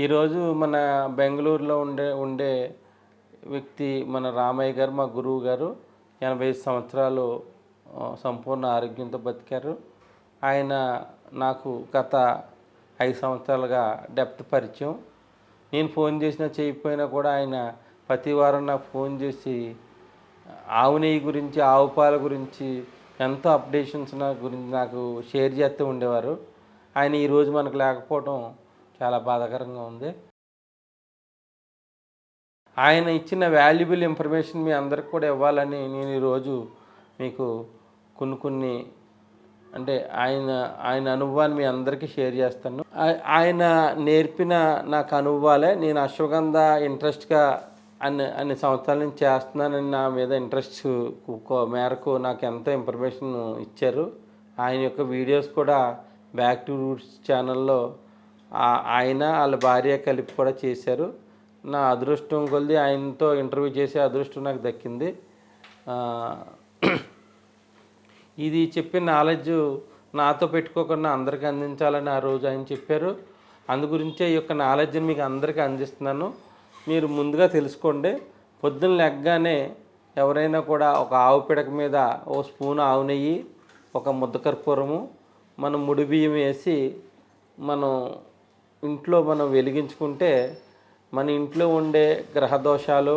ఈరోజు మన బెంగళూరులో ఉండే ఉండే వ్యక్తి మన రామయ్య గారు మా గురువు గారు ఎనభై ఐదు సంవత్సరాలు సంపూర్ణ ఆరోగ్యంతో బతికారు. ఆయన నాకు గత ఐదు సంవత్సరాలుగా డెప్త్ పరిచయం. నేను ఫోన్ చేసినా చేయకపోయినా కూడా ఆయన ప్రతి వారం నాకు ఫోన్ చేసి ఆవు నెయ్యి గురించి ఆవు పాల గురించి ఎంతో అప్డేషన్స్ నా గురించి నాకు షేర్ చేస్తూ ఉండేవారు. ఆయన ఈరోజు మనకు లేకపోవడం చాలా బాధాకరంగా ఉంది. ఆయన ఇచ్చిన వాల్యుబుల్ ఇన్ఫర్మేషన్ మీ అందరికి కూడా ఇవ్వాలని నేను ఈరోజు మీకు కొన్ని కొన్ని అంటే ఆయన ఆయన అనుభవాన్ని మీ అందరికీ షేర్ చేస్తాను. ఆయన నేర్పిన నాకు అనుభవాలే. నేను అశ్వగంధ ఇంట్రెస్ట్గా అన్ని అన్ని సంవత్సరాల నుంచి చేస్తున్నానని నా మీద ఇంట్రెస్ట్ మేరకు నాకు ఎంతో ఇన్ఫర్మేషన్ ఇచ్చారు. ఆయన యొక్క వీడియోస్ కూడా బ్యాక్ టు రూట్స్ ఛానల్లో ఆయన వాళ్ళ భార్య కలిపి కూడా చేశారు. నా అదృష్టం కొలిది ఆయనతో ఇంటర్వ్యూ చేసే అదృష్టం నాకు దక్కింది. ఇది చెప్పిన నాలెడ్జ్ నాతో పెట్టుకోకుండా అందరికీ అందించాలని ఆ రోజు ఆయన చెప్పారు. అందుగురించే ఈ యొక్క నాలెడ్జ్ని మీకు అందరికీ అందిస్తున్నాను. మీరు ముందుగా తెలుసుకోండి. పొద్దున్న లెగ్గానే ఎవరైనా కూడా ఒక ఆవు పిడక మీద ఓ స్పూన్ ఆవు నెయ్యి ఒక ముద్ద కర్పూరము మనం ముడి బియ్యం వేసి మనం ఇంట్లో మనం వెలిగించుకుంటే మన ఇంట్లో ఉండే గ్రహ దోషాలు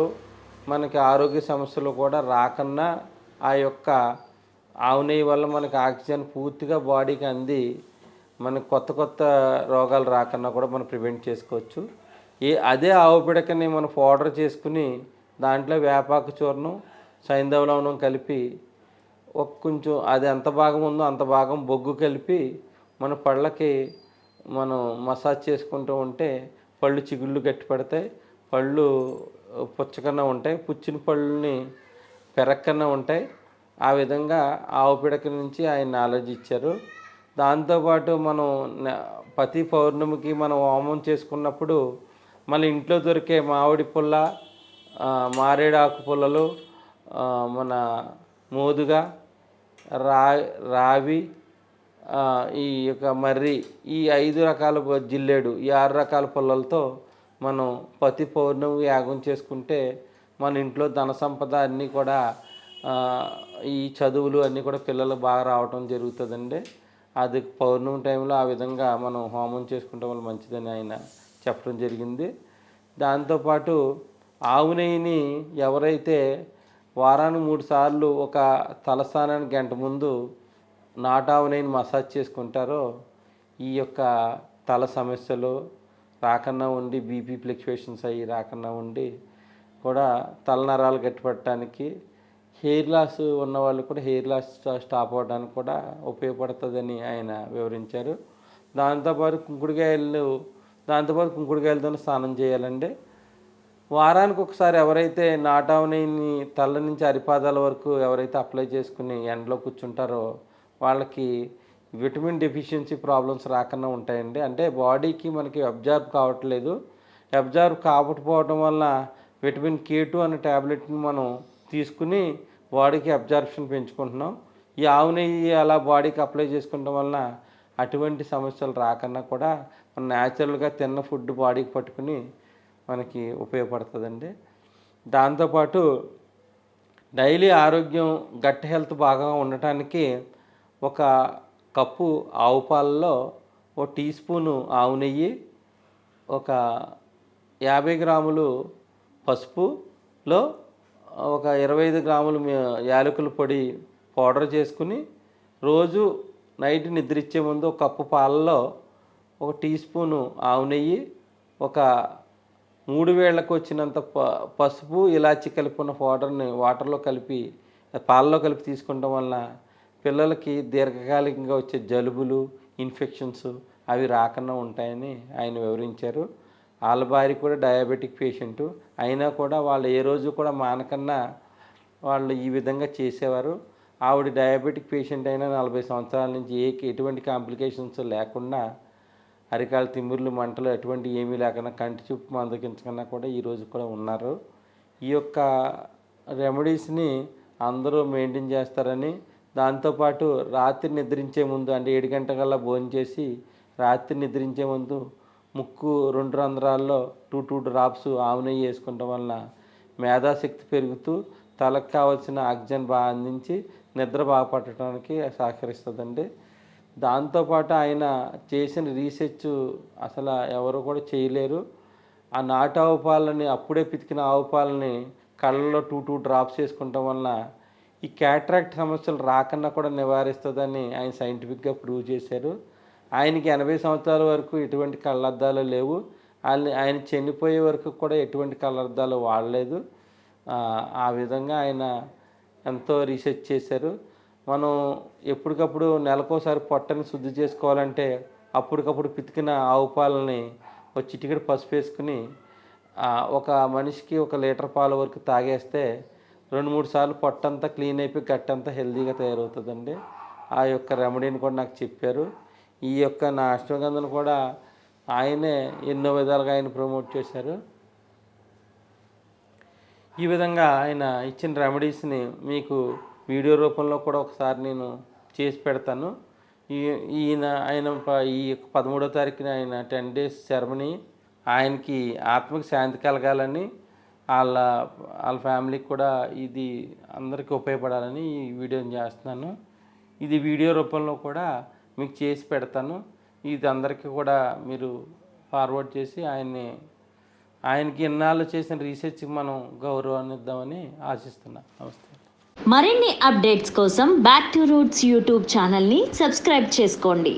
మనకి ఆరోగ్య సమస్యలు కూడా రాకన్నా ఆ యొక్క ఆవు నెయ్యి వల్ల మనకి ఆక్సిజన్ పూర్తిగా బాడీకి అంది మనకి కొత్త కొత్త రోగాలు రాకన్నా కూడా మనం ప్రివెంట్ చేసుకోవచ్చు. ఏ అదే ఆవు పిడకని మనం పౌడర్ చేసుకుని దాంట్లో వేపాకు చూర్ణం సైంధవలవనం కలిపి ఒక కొంచెం అది ఎంత భాగం ఉందో అంత భాగం బొగ్గు కలిపి మన పళ్ళకి మనం మసాజ్ చేసుకుంటూ ఉంటే పళ్ళు చిగుళ్ళు గట్టి పడతాయి పళ్ళు పుచ్చకన్నా ఉంటాయి పుచ్చిన పళ్ళని పెరక్కన్నా ఉంటాయి. ఆ విధంగా ఆవు పిడక నుంచి ఆయన నాలెడ్జ్ ఇచ్చారు. దాంతోపాటు మనం ప్రతి పౌర్ణమికి మనం హోమం చేసుకున్నప్పుడు మన ఇంట్లో దొరికే మామిడి పుల్ల మారేడాకు పుల్లలు మన మోదుగా రా రావి ఈ యొక్క మర్రి ఈ ఐదు రకాల జిల్లేడు ఈ ఆరు రకాల పుల్లలతో మనం ప్రతి పౌర్ణమి యాగం చేసుకుంటే మన ఇంట్లో ధన సంపద అన్నీ కూడా ఈ చదువులు అన్నీ కూడా పిల్లలు బాగా రావటం జరుగుతుందండి. అది పౌర్ణమి టైంలో ఆ విధంగా మనం హోమం చేసుకుంటే వల్ల మంచిదని ఆయన చెప్పడం జరిగింది. దాంతోపాటు ఆవు నెయ్యిని ఎవరైతే వారానికి మూడు సార్లు ఒక తలస్నానానికి గంట ముందు నాటావు మసాజ్ చేసుకుంటారో ఈ యొక్క తల సమస్యలు రాకన్నా ఉండి బీపీ ఫ్లక్చువేషన్స్ అయ్యి రాకన్నా ఉండి కూడా తలనరాలు గట్టిపడటానికి హెయిర్ లాస్ ఉన్న వాళ్ళు కూడా హెయిర్ లాస్ స్టాప్ అవ్వడానికి కూడా ఉపయోగపడుతుందని ఆయన వివరించారు. దాంతోపాటు కుంకుడుకాయలు దాంతోపాటు కుంకుడుకాయలతో స్నానం చేయాలండి. వారానికి ఒకసారి ఎవరైతే నాటావునైని తల నుంచి అరిపాదాల వరకు ఎవరైతే అప్లై చేసుకుని ఎండలో కూర్చుంటారో వాళ్ళకి విటమిన్ డెఫిషియన్సీ ప్రాబ్లమ్స్ రాకుండా ఉంటాయండి. అంటే బాడీకి మనకి అబ్జర్వ్ కావట్లేదు. అబ్జర్వ్ కాకపోవడం వల్ల విటమిన్ కే టూ అనే ట్యాబ్లెట్ని మనం తీసుకుని బాడీకి అబ్జర్ప్షన్ పెంచుకుంటున్నాం. ఈ ఆవు నెయ్యి అలా బాడీకి అప్లై చేసుకోవడం వలన అటువంటి సమస్యలు రాకన్నా కూడా మనం న్యాచురల్గా తిన్న ఫుడ్ బాడీకి పట్టుకుని మనకి ఉపయోగపడుతుందండి. దాంతోపాటు డైలీ ఆరోగ్యం గట్ హెల్త్ బాగా ఉండటానికి ఒక కప్పు ఆవు పాలలో ఓ టీ స్పూను ఆవు నెయ్యి ఒక యాభై గ్రాములు పసుపులో ఒక ఇరవై ఐదు గ్రాములు యాలకుల పొడి పౌడర్ చేసుకుని రోజు నైట్ నిద్రించే ముందు ఒక కప్పు పాలలో ఒక టీ స్పూను ఆవు నెయ్యి ఒక మూడు వేళ్ళకు వచ్చినంత ప పసుపు ఇలాచి కలిపి ఉన్న పౌడర్ని వాటర్లో కలిపి పాలలో కలిపి తీసుకుంటాం వలన పిల్లలకి దీర్ఘకాలికంగా వచ్చే జలుబులు ఇన్ఫెక్షన్స్ అవి రాకుండా ఉంటాయని ఆయన వివరించారు. వాళ్ళ భార్య కూడా డయాబెటిక్ పేషెంట్ అయినా కూడా వాళ్ళు ఏ రోజు కూడా మానకన్నా వాళ్ళు ఈ విధంగా చేసేవారు. ఆవిడ డయాబెటిక్ పేషెంట్ అయినా నలభై సంవత్సరాల నుంచి ఏ ఎటువంటి కాంప్లికేషన్స్ లేకుండా అరికాల తిమ్మిర్లు మంటలు ఎటువంటి ఏమీ లేకుండా కంటి చూపు మందకించకుండా కూడా ఈ రోజు కూడా ఉన్నారు. ఈ యొక్క రెమెడీస్ని అందరూ మెయింటైన్ చేస్తారని దాంతోపాటు రాత్రి నిద్రించే ముందు అంటే ఏడు గంటలకల్లా భోజనం చేసి రాత్రి నిద్రించే ముందు ముక్కు రెండు రంధ్రాల్లో టూ టూ డ్రాప్స్ ఆవు నెయ్యి వేసుకోవడం వలన మేధాశక్తి పెరుగుతూ తలకు కావాల్సిన ఆక్సిజన్ బాగా అందించి నిద్ర బాగా పట్టడానికి సహకరిస్తుందండి. దాంతోపాటు ఆయన చేసిన రీసెర్చ్ అసలు ఎవరు కూడా చేయలేరు. ఆ నాటు ఆవు పాలని అప్పుడే పితికిన ఆవు పాలని కళ్ళలో టూ టూ డ్రాప్స్ వేసుకుంటాం వలన ఈ క్యాట్రాక్ట్ సమస్యలు రాకుండా కూడా నివారిస్తుందని ఆయన సైంటిఫిక్గా ప్రూవ్ చేశారు. ఆయనకి ఎనభై సంవత్సరాల వరకు ఎటువంటి కళ్ళద్దాలు లేవు. ఆయన ఆయన చనిపోయే వరకు కూడా ఎటువంటి కళ్ళద్దాలు వాడలేదు. ఆ, విధంగా ఆయన ఎంతో రీసెర్చ్ చేశారు. మనం ఎప్పటికప్పుడు నెలకోసారి పొట్టని శుద్ధి చేసుకోవాలంటే అప్పటికప్పుడు పితికిన ఆవు పాలని ఒక చిటికెడు పసుపు వేసుకుని ఒక మనిషికి ఒక లీటర్ పాల వరకు తాగేస్తే రెండు మూడు సార్లు పొట్టంతా క్లీన్ అయిపోయి గట్టంతా హెల్దీగా తయారవుతుందండి. ఆ యొక్క రెమెడీని కూడా నాకు చెప్పారు. ఈ యొక్క నా అష్టగంధను కూడా ఆయనే ఎన్నో విధాలుగా ఆయన ప్రమోట్ చేశారు. ఈ విధంగా ఆయన ఇచ్చిన రెమెడీస్ని మీకు వీడియో రూపంలో కూడా ఒకసారి నేను చేసి పెడతాను. ఈ ఈయన ఆయన ఈ యొక్క పదమూడో తారీఖున ఆయన టెన్ డేస్ సెరమనీ ఆయనకి ఆత్మకి శాంతి కలగాలని వాళ్ళ వాళ్ళ ఫ్యామిలీకి కూడా ఇది అందరికీ ఉపయోగపడాలని ఈ వీడియోని చేస్తున్నాను. ఇది వీడియో రూపంలో కూడా మీకు చేసి పెడతాను. ఇది అందరికీ కూడా మీరు ఫార్వర్డ్ చేసి ఆయన్ని ఆయనకి ఇన్నాళ్ళు చేసిన రీసెర్చ్కి మనం గౌరవాన్ని ఇద్దామని ఆశిస్తున్నాను నమస్తే. మరిన్ని అప్డేట్స్ కోసం బ్యాక్ టు రూట్స్ యూట్యూబ్ ఛానల్ని సబ్స్క్రైబ్ చేసుకోండి.